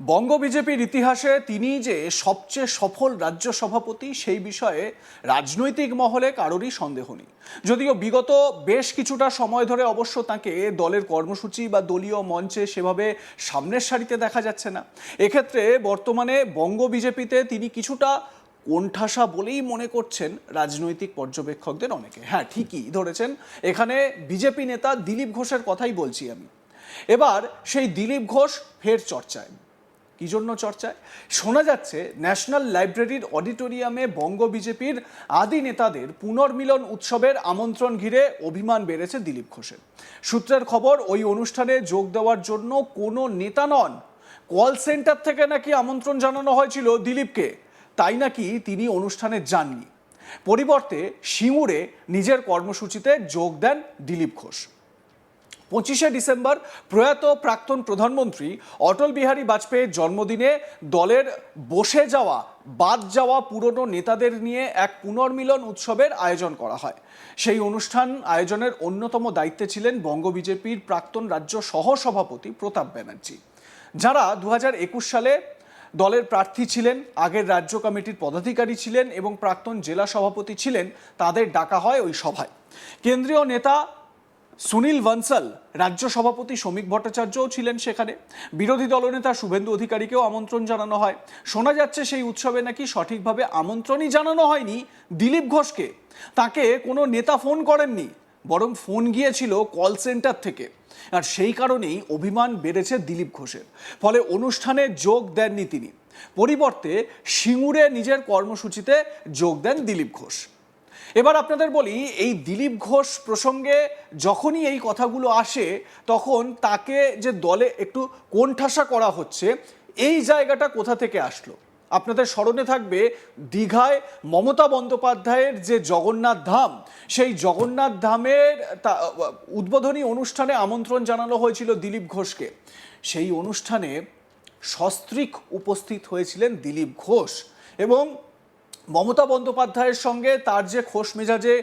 বঙ্গ বিজেপির ইতিহাসে তিনি যে সবচেয়ে সফল রাজ্য সভাপতি, সেই বিষয়ে রাজনৈতিক মহলে কারোরই সন্দেহ নেই। যদিও বিগত বেশ কিছুটা সময় ধরে অবশ্য তাকে দলের কর্মসূচি বা দলীয় মঞ্চে সেভাবে সামনের সারিতে দেখা যাচ্ছে না। এক্ষেত্রে বর্তমানে বঙ্গ বিজেপিতে তিনি কিছুটা কোণঠাসা বলেই মনে করছেন রাজনৈতিক পর্যবেক্ষকদের অনেকে। হ্যাঁ ঠিকই ধরেছেন। এখানে বিজেপি নেতা দিলীপ ঘোষের কথাই বলছি আমি। এবার সেই দিলীপ ঘোষ ফের চর্চায়। কি জন্য চর্চায়? শোনা যাচ্ছে, ন্যাশনাল লাইব্রেরির অডিটোরিয়ামে বঙ্গ বিজেপির আদি নেতাদের পুনর্মিলন উৎসবের আমন্ত্রণ ঘিরে অভিমান বেড়েছে দিলীপ ঘোষের। সূত্রের খবর, ওই অনুষ্ঠানে যোগ দেওয়ার জন্য কোনো নেতা নন। কল সেন্টার থেকে নাকি আমন্ত্রণ জানানো হয়েছিল দিলীপকে। তাই নাকি তিনি অনুষ্ঠানে যাননি। পরিবর্তে, সিঙ্গুরে নিজের কর্মসূচিতে যোগ দেন দিলীপ ঘোষ। পঁচিশে ডিসেম্বর প্রয়াত প্রাক্তন প্রধানমন্ত্রী অটল বিহারী বাজপেয়ীর জন্মদিনে দলের বসে যাওয়া, বাদ যাওয়া পুরনো নেতাদের নিয়ে এক পুনর্মিলন উৎসবের আয়োজন করা হয়। সেই অনুষ্ঠান আয়োজনের অন্যতম দায়িত্বে ছিলেন বঙ্গ বিজেপির প্রাক্তন রাজ্য সহসভাপতি প্রতাপ ব্যানার্জি। যারা দু হাজার একুশ সালে দলের প্রার্থী ছিলেন, আগের রাজ্য কমিটির পদাধিকারী ছিলেন এবং প্রাক্তন জেলা সভাপতি ছিলেন, তাদের ডাকা হয় ওই সভায়। কেন্দ্রীয় নেতা সুনীল বনসাল রাজ্য সভাপতি শ্রমিক ভট্টাচার্যও ছিলেন সেখানে। বিরোধী দলনেতা শুভেন্দু অধিকারীকেও আমন্ত্রণ জানানো হয়। শোনা যাচ্ছে সেই উৎসবে নাকি সঠিকভাবে আমন্ত্রণই জানানো হয়নি দিলীপ ঘোষকে। তাকে কোনো নেতা ফোন করেননি, বরং ফোন গিয়েছিল কল সেন্টার থেকে। আর সেই কারণেই অভিমান বেড়েছে দিলীপ ঘোষের। ফলে অনুষ্ঠানে যোগ দেননি তিনি। পরিবর্তে সিঙ্গুরে নিজের কর্মসূচিতে যোগ দেন দিলীপ ঘোষ। এবার আপনাদের বলি, এই দিলীপ ঘোষ প্রসঙ্গে যখনই এই কথাগুলো আসে, তখন তাকে যে দলে একটু কোণঠাসা করা হচ্ছে, এই জায়গাটা কোথা থেকে আসলো? আপনাদের স্মরণে থাকবে, দীঘায় মমতা বন্দ্যোপাধ্যায়ের যে জগন্নাথ ধাম, সেই জগন্নাথ ধামের উদ্বোধনী অনুষ্ঠানে আমন্ত্রণ জানানো হয়েছিল দিলীপ ঘোষকে। সেই অনুষ্ঠানে সস্ত্রীক উপস্থিত হয়েছিলেন দিলীপ ঘোষ এবং মমতা বন্দ্যোপাধ্যায়ের সঙ্গে তার যে খোশ মেজাজে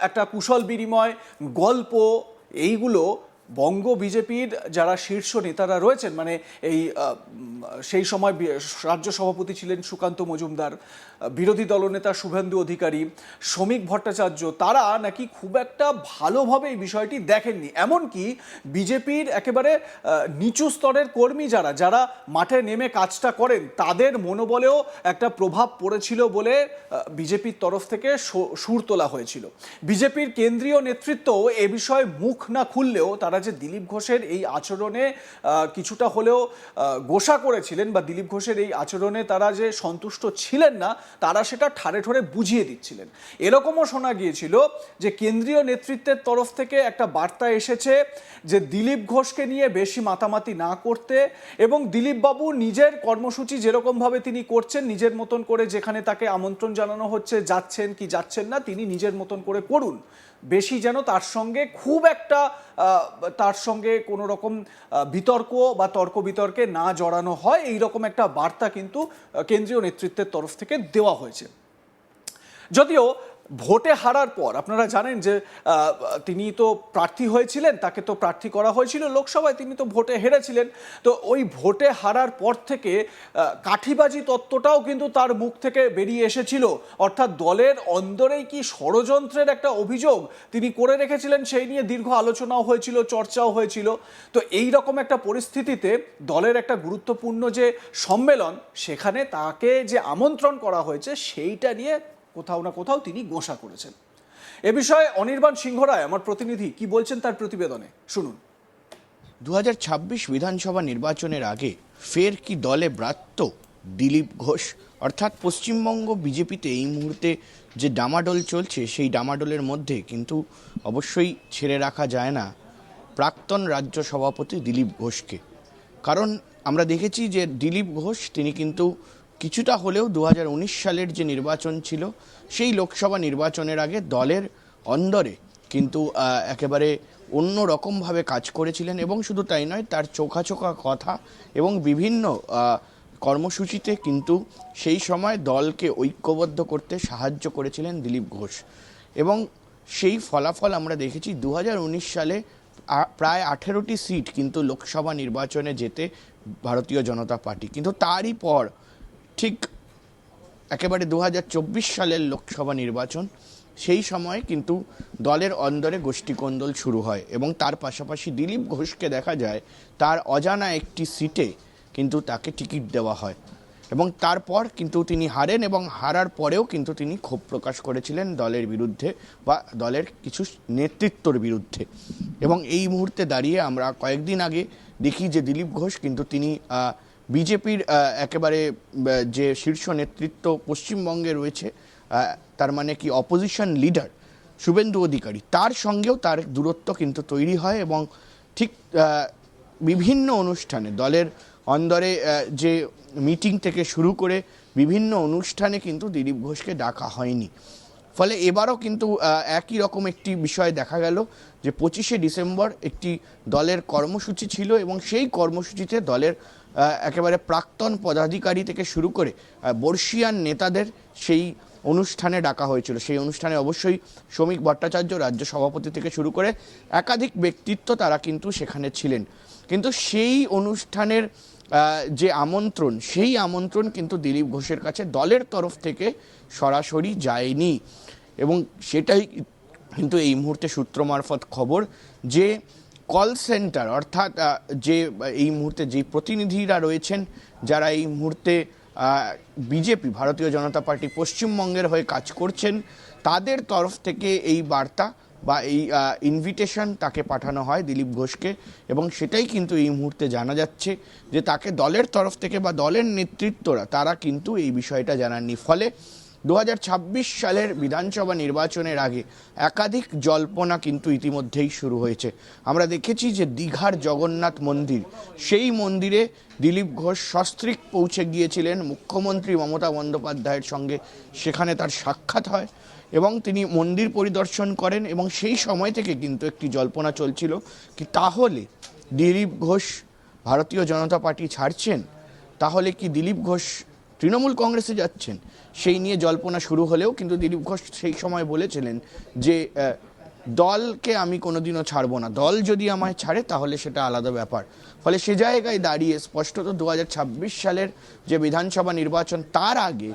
একটা কুশল বিনিময় গল্প এইগুলো বঙ্গ বিজেপির যারা শীর্ষ নেতারা রয়েছেন মানে এই সেই সময় রাজ্য সভাপতি ছিলেন সুকান্ত মজুমদার, বিরোধী দলনেতা শুভেন্দু অধিকারী, শ্রমিক ভট্টাচার্য, তারা নাকি খুব একটা ভালোভাবে এই বিষয়টি দেখেননি। এমনকি বিজেপির একেবারে নিচু স্তরের কর্মী যারা যারা মাঠে নেমে কাজটা করেন, তাদের মনোবলেও একটা প্রভাব পড়েছিল বলে বিজেপির তরফ থেকে সুর তোলা হয়েছিল। বিজেপির কেন্দ্রীয় নেতৃত্ব এ বিষয়ে মুখ না খুললেও তারা যে দিলীপ ঘোষের এই আচরণে কিছুটা হলেও গোসা করেছিলেন বা দিলীপ ঘোষের এই আচরণে তারা যে সন্তুষ্ট ছিলেন না, তারা সেটা ঠারে ঠোরে বুঝিয়ে দিচ্ছিলেন। এরকমও শোনা গিয়েছিল যে কেন্দ্রীয় নেতৃত্বের তরফ থেকে একটা বার্তা এসেছে যে দিলীপ ঘোষকে নিয়ে বেশি মাতামাতি না করতে এবং দিলীপ বাবু নিজের কর্মসূচি যেরকমভাবে তিনি করছেন, নিজের মতন করে যেখানে তাকে আমন্ত্রণ জানানো হচ্ছে, যাচ্ছেন কি যাচ্ছেন না, তিনি নিজের মতন করে করুন। বেশি যেন তার সঙ্গে খুব একটা তার সঙ্গে কোনো রকম বিতর্ক বা তর্ক বিতর্কে না জড়ানো হয়। এই রকম একটা বার্তা কিন্তু কেন্দ্রীয় নেতৃত্বের তরফ থেকে দেওয়া হয়েছে। যদিও ভোটে হারার পর, আপনারা জানেন যে তিনি তো প্রার্থী হয়েছিলেন, তাকে তো প্রার্থী করা হয়েছিল, লোকসভায় তিনি তো ভোটে হেরেছিলেন। তো ওই ভোটে হারার পর থেকে কাঠিবাজি তত্ত্বটাও কিন্তু তার মুখ থেকে বেরিয়ে এসেছিল। অর্থাৎ দলের অন্দরেই কি ষড়যন্ত্রের একটা অভিযোগ তিনি করে রেখেছিলেন, সেই নিয়ে দীর্ঘ আলোচনাও হয়েছিল, চর্চাও হয়েছিল। তো এই রকম একটা পরিস্থিতিতে দলের একটা গুরুত্বপূর্ণ যে সম্মেলন, সেখানে তাকে যে আমন্ত্রণ করা হয়েছে, সেইটা নিয়ে কোথাও না কোথাও তিনি গোসা করেছেন। এ বিষয়ে অনির্বাণ সিংহ রায়, আমার প্রতিনিধি, কি বলছেন তার প্রতিবেদনে? শুনুন। দু হাজার ছাব্বিশ বিধানসভা নির্বাচনের আগে ফের কি দলে ব্রাত্য দিলীপ ঘোষ? অর্থাৎ পশ্চিমবঙ্গ বিজেপিতে এই মুহূর্তে যে ডামাডোল চলছে, সেই ডামাডোলের মধ্যে কিন্তু অবশ্যই ছেড়ে রাখা যায় না প্রাক্তন রাজ্য সভাপতি দিলীপ ঘোষকে। কারণ আমরা দেখেছি যে দিলীপ ঘোষ, তিনি কিন্তু কিছুটা হলেও দু হাজার উনিশ সালের যে নির্বাচন ছিল, সেই লোকসভা নির্বাচনের আগে দলের অন্দরে কিন্তু একেবারে অন্য রকমভাবে কাজ করেছিলেন এবং শুধু তাই নয়, তার চোখা চোখা কথা এবং বিভিন্ন কর্মসূচিতে কিন্তু সেই সময় দলকে ঐক্যবদ্ধ করতে সাহায্য করেছিলেন দিলীপ ঘোষ। এবং সেই ফলাফল আমরা দেখেছি দু হাজার উনিশ সালে প্রায় আঠেরোটি সিট কিন্তু লোকসভা নির্বাচনে যেতে ভারতীয় জনতা পার্টি। কিন্তু তারই পর ঠিক একেবারে দু হাজার চব্বিশ সালের লোকসভা নির্বাচন, সেই সময় কিন্তু দলের অন্দরে গোষ্ঠীকন্দল শুরু হয় এবং তার পাশাপাশি দিলীপ ঘোষকে দেখা যায় তার অজানা একটি সিটে কিন্তু তাকে টিকিট দেওয়া হয় এবং তারপর কিন্তু তিনি হারেন এবং হারার পরেও কিন্তু তিনি ক্ষোভ প্রকাশ করেছিলেন দলের বিরুদ্ধে বা দলের কিছু নেতৃত্বর বিরুদ্ধে। এবং এই মুহূর্তে দাঁড়িয়ে আমরা কয়েকদিন আগে দেখি যে দিলীপ ঘোষ কিন্তু তিনি বিজেপির একেবারে যে শীর্ষ নেতৃত্ব পশ্চিমবঙ্গে রয়েছে তার মানে কি অপোজিশন লিডার শুভেন্দু অধিকারী, তার সঙ্গেও তার দূরত্ব কিন্তু তৈরি হয় এবং ঠিক বিভিন্ন অনুষ্ঠানে, দলের অন্দরে যে মিটিং থেকে শুরু করে বিভিন্ন অনুষ্ঠানে কিন্তু দিলীপ ঘোষকে ডাকা হয়নি। ফলে এবারও কিন্তু একই রকম একটি বিষয় দেখা গেল যে পঁচিশে ডিসেম্বর একটি দলের কর্মসূচি ছিল এবং সেই কর্মসূচিতে দলের একেবারে প্রাক্তন পদাধিকারী থেকে শুরু করে বর্ষিয়ান নেতাদের সেই অনুষ্ঠানে ডাকা হয়েছিল। সেই অনুষ্ঠানে অবশ্যই শ্রমিক ভট্টাচার্য রাজ্য সভাপতি থেকে শুরু করে একাধিক ব্যক্তিত্ব তারা কিন্তু সেখানে ছিলেন। কিন্তু সেই অনুষ্ঠানের যে আমন্ত্রণ, সেই আমন্ত্রণ কিন্তু দিলীপ ঘোষের কাছে দলের তরফ থেকে সরাসরি যায়নি। এবং সেটাই কিন্তু এই মুহূর্তে সূত্র মারফত খবর যে কল সেন্টার অর্থাৎ যে, এই মুহূর্তে যে প্রতিনিধিরা রয়েছেন, যারা এই মুহূর্তে বিজেপি, ভারতীয় জনতা পার্টি পশ্চিমবঙ্গের হয়ে কাজ করছেন, তাদের তরফ থেকে এই বার্তা বা এই ইনভিটেশন তাকে পাঠানো হয় দিলীপ ঘোষকে এবং সেটাই কিন্তু এই মুহূর্তে জানা যাচ্ছে যে তাকে দলের তরফ থেকে বা দলের নেতৃত্বরা, তারা কিন্তু এই বিষয়টা জানাননি। ফলে দু হাজার ছাব্বিশ সালের বিধানসভা নির্বাচনের আগে একাধিক জল্পনা কিন্তু ইতিমধ্যেই শুরু হয়েছে। আমরা দেখেছি যে দীঘার জগন্নাথ মন্দির, সেই মন্দিরে দিলীপ ঘোষ সস্ত্রীক পৌঁছে গিয়েছিলেন মুখ্যমন্ত্রী মমতা বন্দ্যোপাধ্যায়ের সঙ্গে। সেখানে তার সাক্ষাৎ হয় এবং তিনি মন্দির পরিদর্শন করেন এবং সেই সময় থেকে কিন্তু একটি জল্পনা চলছিল কি তাহলে দিলীপ ঘোষ ভারতীয় জনতা পার্টি ছাড়ছেন? তাহলে কি দিলীপ ঘোষ তৃণমূল কংগ্রেসে যাচ্ছেন, সেই নিয়ে জল্পনা শুরু হলেও কিন্তু দিলীপ ঘোষ সেই সময় বলেছিলেন যে দলকে আমি কোনোদিনও ছাড়বো না। দল যদি আমায় ছাড়ে, তাহলে সেটা আলাদা ব্যাপার। ফলে সে জায়গায় দাঁড়িয়ে স্পষ্টত দু হাজার ছাব্বিশ সালের যে বিধানসভা নির্বাচন, তার আগে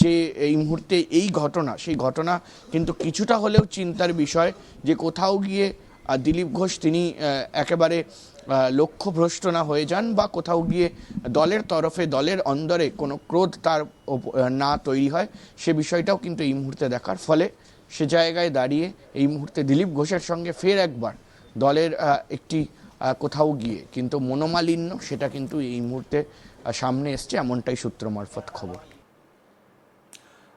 যে এই মুহূর্তে এই ঘটনা, সেই ঘটনা কিন্তু কিছুটা হলেও চিন্তার বিষয় যে কোথাও গিয়ে আহ, দিলীপ ঘোষ তিনি একেবারে লক্ষ্যভ্রষ্ট না হয়ে যান বা কোথাও গিয়ে দলের তরফে দলের অন্দরে কোনো ক্রোধ তার না তৈরি হয় সে বিষয়টাও কিন্তু এই মুহূর্তে দেখার ফলে সে জায়গায় দাঁড়িয়ে এই মুহূর্তে দিলীপ ঘোষের সঙ্গে ফের একবার দলের একটি কোথাও গিয়ে কিন্তু মনোমালিন্য সেটা কিন্তু এই মুহূর্তে সামনে এসছে এমনটাই সূত্র মারফত খবর।